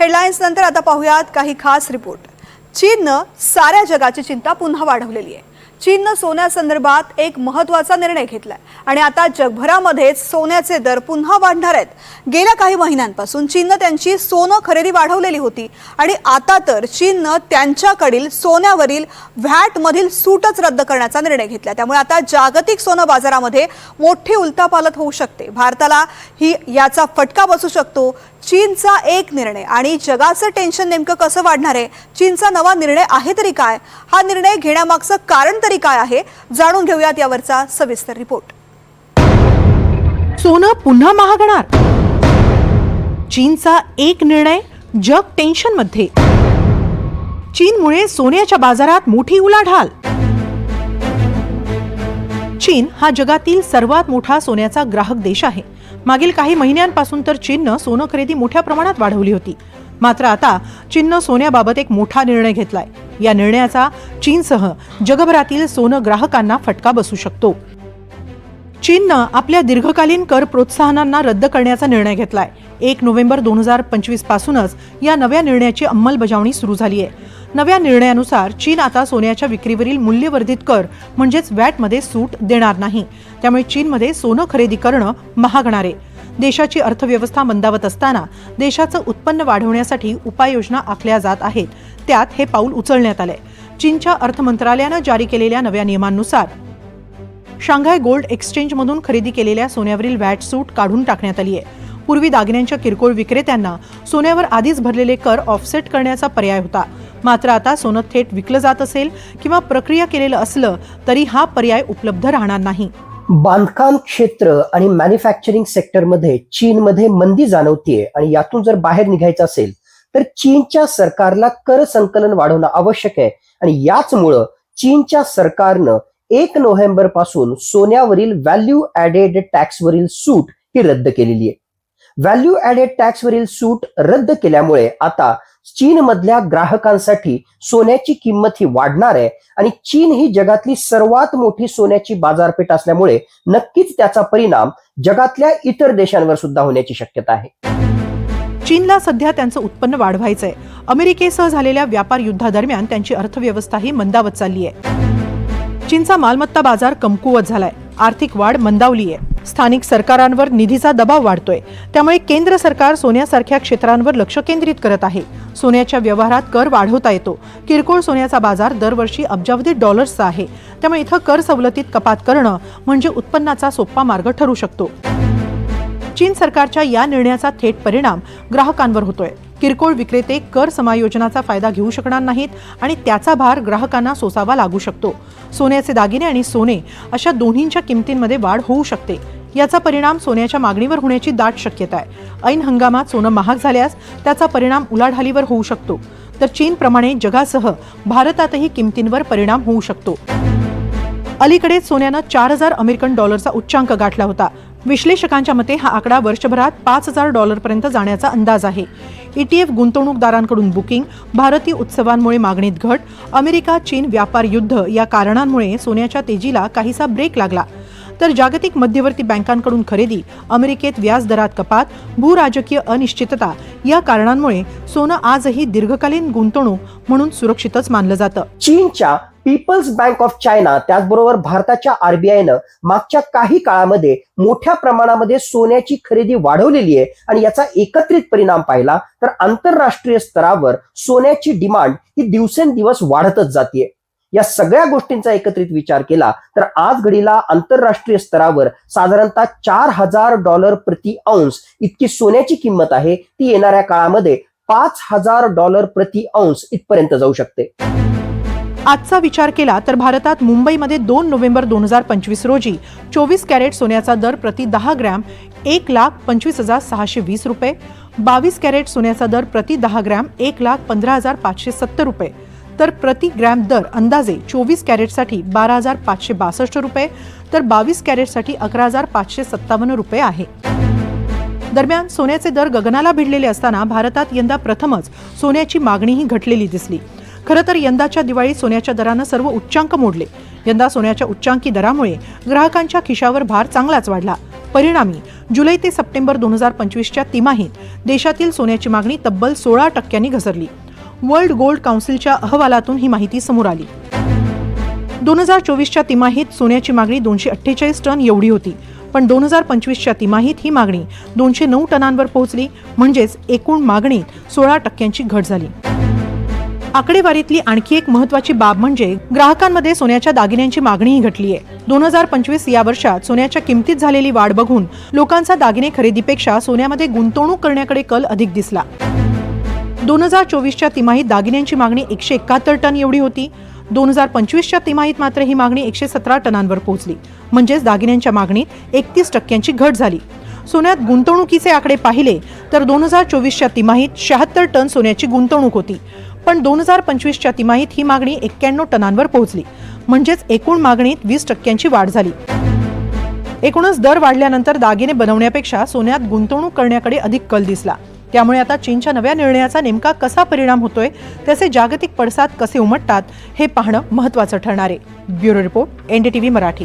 Headlines नंतर आता पाहूयात काही खास रिपोर्ट चीननं साऱ्या जगाची चिंता पुन्हा वाढवलेली आहे. चीननं सोन्यासंदर्भात एक महत्त्वाचा निर्णय घेतलाय. आणि आता जगभरामध्येच सोन्याचे दर पुन्हा वाढणार आहेत. गेल्या काही महिन्यांपासून चीननं त्यांची सोनं खरेदी वाढवलेली होती. आणि आता तर चीननं त्यांच्याकडील सोन्यावरील व्हॅटमधील सूटच रद्द करण्याचा निर्णय घेतला त्यामुळे आता जागतिक सोनं बाजारामध्ये मोठी उलतापालत होऊ शकते. भारताला ही याचा फटका बसू शकतो. चीनचा एक निर्णय. आणि जगाचं टेन्शन नेमकं कसं वाढणार आहे? चीनचा नवा निर्णय आहे तरी काय? हा निर्णय घेण्यामागचं कारण तरी काय आहे? जाणून घेऊयात यावरचा सविस्तर रिपोर्ट सोनं पुन्हा महागणार. चीनचा एक निर्णय जग टेन्शनमध्ये चीनमुळे सोन्याच्या बाजारात मोठी उलाढाल. चीन हा जगातील सर्वात मोठा सोन्याचा ग्राहक देश आहे. मागील काही महिन्यांपासून तर चीननं सोनं खरेदी मोठ्या प्रमाणात वाढवली होती. मात्र आता चीननं सोन्याबाबत एक मोठा निर्णय घेतलाय. या निर्णयाचा चीनसह जगभरातील सोनं ग्राहकांना फटका बसू शकतो. चीननं आपल्या दीर्घकालीन कर प्रोत्साहनांना रद्द करण्याचा निर्णय घेतलाय. एक नोव्हेंबर दोन हजार पंचवीस पासूनच या नव्या निर्णयाची अंमलबजावणी सुरू झाली आहे नव्या निर्णयानुसार चीन आता सोन्याच्या विक्रीवरील मूल्यवर्धित कर म्हणजेच वॅटमध्ये सूट देणार नाही. त्यामुळे चीनमध्ये सोनं खरेदी करणं महागणार. आहे देशाची अर्थव्यवस्था मंदावत असताना देशाचं उत्पन्न वाढवण्यासाठी उपाययोजना आखल्या जात आहेत. त्यात हे पाऊल उचलण्यात आलंय. चीनच्या अर्थ मंत्रालयानं जारी केलेल्या नव्या नियमांनुसार शांघाय गोल्ड एक्सचेंजमधून खरेदी केलेल्या सोन्यावरील वॅट सूट काढून टाकण्यात आली आहे पूर्वी दागिन्यांच्या किरकोळ विक्रेत्यांना सोन्यावर आधीच भरलेले कर ऑफसेट करण्याचा पर्याय होता. मात्र आता सोनं थेट विकलं जात असेल किंवा प्रक्रिया केलेलं असलं तरी हा पर्याय उपलब्ध राहणार नाही. बांधकाम क्षेत्र आणि मॅन्युफॅक्चरिंग सेक्टरमध्ये चीनमध्ये मंदी जाणवतीये आणि यातून जर बाहेर निघायचं असेल तर चीनच्या सरकारला कर संकलन वाढवणं आवश्यक आहे आणि याचमुळं चीनच्या सरकारनं एक नोव्हेंबरपासून सोन्यावरील व्हॅल्यू ऍडेड टॅक्सवरील सूट ही रद्द केलेली आहे. व्हॅल्यू ऍडेड टॅक्सवरील सूट रद्द केल्यामुळे आता चीनमधल्या ग्राहकांसाठी सोन्याची किंमत ही वाढणार आहे आणि चीन ही जगातली सर्वात मोठी सोन्याची बाजारपेठ असल्यामुळे नक्कीच त्याचा परिणाम जगातल्या इतर देशांवर सुद्धा होण्याची शक्यता आहे. चीनला सध्या त्यांचं उत्पन्न वाढवायचं आहे अमेरिकेसह झालेल्या व्यापार युद्धादरम्यान त्यांची अर्थव्यवस्थाही मंदावत चालली आहे चीनचा मालमत्ता बाजार कमकुवत झालाय. आर्थिक वाढ मंदावली आहे. स्थानिक सरकारांवर निधीचा दबाव वाढतोय. त्यामुळे केंद्र सरकार सोन्यासारख्या क्षेत्रांवर लक्ष केंद्रित करत आहे. सोन्याच्या व्यवहारात कर वाढवता येतो. किरकोळ सोन्याचा बाजार दरवर्षी अब्जावधी डॉलर्सचा आहे. त्यामुळे इथं कर सवलतीत कपात करणं म्हणजे उत्पन्नाचा सोपा मार्ग ठरू शकतो. चीन सरकारच्या या निर्णयाचा थेट परिणाम ग्राहकांवर होतोय. किरकोळ विक्रेते कर समायोजनाचा फायदा घेऊ शकणार नाहीत आणि त्याचा भार ग्राहकांना सोसावा लागू शकतो. सोन्याचे दागिने आणि सोने अशा दोन्हींच्या किमतींमध्ये वाढ होऊ शकते. याचा परिणाम सोन्याच्या मागणीवर होण्याची दाट शक्यता आहे. ऐन हंगामात सोनं महाग झाल्यास त्याचा परिणाम उलाढालीवर होऊ शकतो. तर चीनप्रमाणे जगासह भारतातही किमतींवर परिणाम होऊ शकतो. अलीकडेच सोन्यानं चार हजार अमेरिकन डॉलरचा उच्चांक गाठला होता. विश्लेषकांच्या मते हा आकडा वर्षभरात पाच हजार डॉलरपर्यंत जाण्याचा अंदाज आहे. ईटीएफ गुंतवणूकदारांकडून बुकिंग भारतीय उत्सवांमुळे मागणीत घट अमेरिका चीन व्यापार युद्ध या कारणांमुळे सोन्याच्या तेजीला काहीसा ब्रेक लागला. तर जागतिक मध्यवर्ती बँकांकडून खरेदी अमेरिकेत व्याजदरात कपात भूराजकीय अनिश्चितता या कारणांमुळे सोनं आजही दीर्घकालीन गुंतवणूक म्हणून सुरक्षितच मानलं जातं. चीनच्या पीपल्स बँक ऑफ चायना त्याचबरोबर भारताच्या आरबीआयनं मागच्या काही काळामध्ये मोठ्या प्रमाणामध्ये सोन्याची खरेदी वाढवलेली आहे आणि याचा एकत्रित परिणाम पाहिला तर आंतरराष्ट्रीय स्तरावर सोन्याची डिमांड ही दिवसेंदिवस वाढतच जाते या सगळ्या गोष्टींचा एकत्रित विचार केला तर आज घडीला आंतरराष्ट्रीय स्तरावर साधारणतः चार हजार डॉलर प्रति अंश इतकी सोन्याची किंमत आहे. ती येणाऱ्या काळामध्ये पाच हजार डॉलर प्रति अंश इथपर्यंत जाऊ शकते. आजचा विचार केला तर भारतात मुंबईमध्ये दोन नोव्हेंबर दोन हजार पंचवीस रोजी चोवीस कॅरेट सोन्याचा दर प्रति दहा ग्रॅम एक लाख पंचवीस हजार सहाशे वीस रुपये बावीस कॅरेट सोन्याचा दर प्रति दहा ग्रॅम एक लाख पंधरा हजार पाचशे सत्तर रुपये. तर प्रति ग्रॅम दर अंदाजे चोवीस कॅरेटसाठी बारा हजार पाचशे बासष्ट रुपये तर बावीस कॅरेटसाठी अकरा हजार पाचशे सत्तावन्न रुपये आहे. दरम्यान सोन्याचे दर गगनाला भिडलेले असताना भारतात यंदा प्रथमच सोन्याची मागणीही घटलेली दिसली. खरं तर यंदाच्या दिवाळीत सोन्याच्या दरानं सर्व उच्चांक मोडले. यंदा सोन्याच्या उच्चांकी दरामुळे ग्राहकांच्या खिशावर भार चांगलाच वाढला. परिणामी जुलै ते सप्टेंबर दोन हजार पंचवीसच्या तिमाहीत देशातील सोन्याची मागणी तब्बल सोळा टक्क्यांनी घसरली. वर्ल्ड गोल्ड काउन्सिलच्या अहवालातून ही माहिती समोर आली. दोन हजार चोवीसच्या तिमाहीत सोन्याची मागणी दोनशे अठ्ठेचाळीस टन एवढी होती. पण दोन हजार पंचवीसच्या तिमाहीत ही मागणी दोनशे नऊ टनांवर पोहोचली. म्हणजेच एकूण मागणीत सोळा टक्क्यांची घट झाली. आकडेवारीतली आणखी एक महत्वाची बाब म्हणजे ग्राहकांमध्ये सोन्याच्या दागिन्यांची मागणीही घटली आहे दोन हजार पंचवीस या वर्षात सोन्याच्या किमतीत झालेली वाढ बघून लोकांचा दागिने खरेदीपेक्षा सोन्यामध्ये गुंतवणूक करण्याकडे कल अधिक दिसला. दोन हजार चोवीसच्या तिमाहीत दागिन्यांची मागणी एकशे एकाहत्तर टन एवढी होती. दोन हजार पंचवीसच्या तिमाहीत मात्र ही मागणी एकशे सतरा टनांवर पोहोचली. म्हणजेच दागिन्यांच्या मागणीत एकतीस टक्क्यांची घट झाली. सोन्यात गुंतवणुकीचे आकडे पाहिले तर दोन हजार चोवीसच्या तिमाहीत शहात्तर टन सोन्याची गुंतवणूक होती. पण दोन हजार पंचवीसच्या तिमाहीत ही मागणी एक्क्याण्णव टनांवर पोहोचली. म्हणजेच एकूण मागणीत वीस टक्क्यांची वाढ झाली. एकूणच दर वाढल्यानंतर दागिने बनवण्यापेक्षा सोन्यात गुंतवणूक करण्याकडे अधिक कल दिसला. त्यामुळे आता चीनच्या नव्या निर्णयाचा नेमका कसा परिणाम होतोय त्याचे जागतिक पडसाद कसे उमटतात हे पाहणं महत्त्वाचं ठरणार आहे. Bureau report NDTV Marathi.